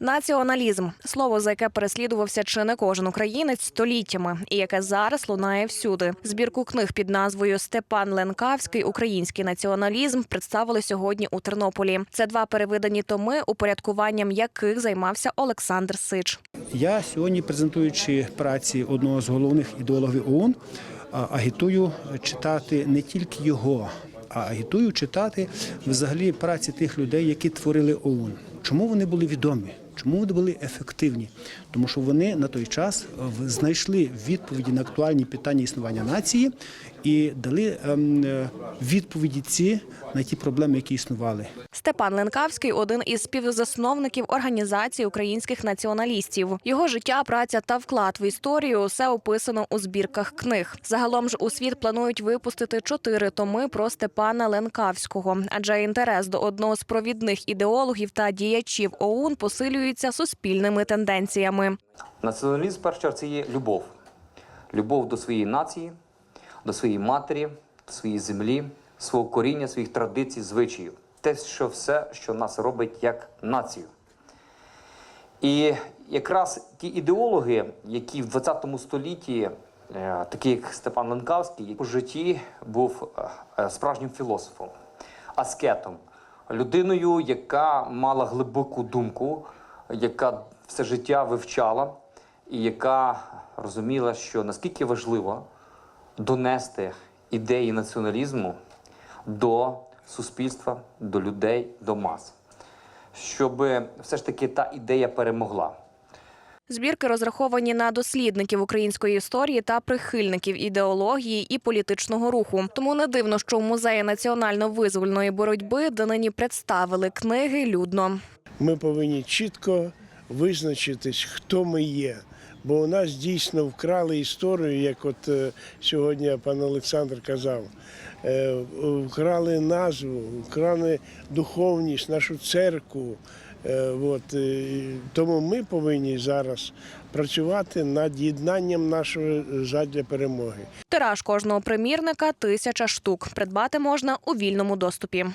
Націоналізм слово, за яке переслідувався чи не кожен українець століттями, і яке зараз лунає всюди. Збірку книг під назвою Степан Ленкавський Український націоналізм представили сьогодні у Тернополі. Це два перевидані томи, упорядкуванням яких займався Олександр Сич. Я сьогодні, презентуючи праці одного з головних ідеологів ОУН, а, агітую читати не тільки його, а агітую читати взагалі праці тих людей, які творили ОУН. Чому вони були відомі? Чому вони були ефективні? Тому що вони на той час знайшли відповіді на актуальні питання існування нації і дали ем, е, відповіді ці на ті проблеми, які існували. Степан Ленкавський один із співзасновників організації українських націоналістів. Його життя, праця та вклад в історію усе описано у збірках книг. Загалом ж у світ планують випустити чотири томи про Степана Ленкавського, адже інтерес до одного з провідних ідеологів та діячів ОУН посилюється суспільними тенденціями. Націоналізм, в першу чергу, це є любов. Любов до своєї нації, до своєї матері, до своєї землі, свого коріння, своїх традицій, звичаїв. Те, що все, що нас робить як націю. І якраз ті ідеологи, які в 20 столітті, е, такі як Степан Ленкавський, у житті був е, е, справжнім філософом, аскетом, людиною, яка мала глибоку думку, яка все життя вивчала, і яка розуміла, що наскільки важливо донести ідеї націоналізму до суспільства, до людей, до мас, щоб все ж таки та ідея перемогла. Збірки розраховані на дослідників української історії та прихильників ідеології і політичного руху. Тому не дивно, що в музеї національно-визвольної боротьби донині представили книги людно. Ми повинні чітко визначитись, хто ми є. Бо у нас дійсно вкрали історію, як от е, сьогодні пан Олександр казав. Е, Вкрали назву, вкрали духовність, нашу церкву. Е, От, тому ми повинні зараз працювати над єднанням нашого задля перемоги. Тираж кожного примірника тисяча штук. Придбати можна у вільному доступі.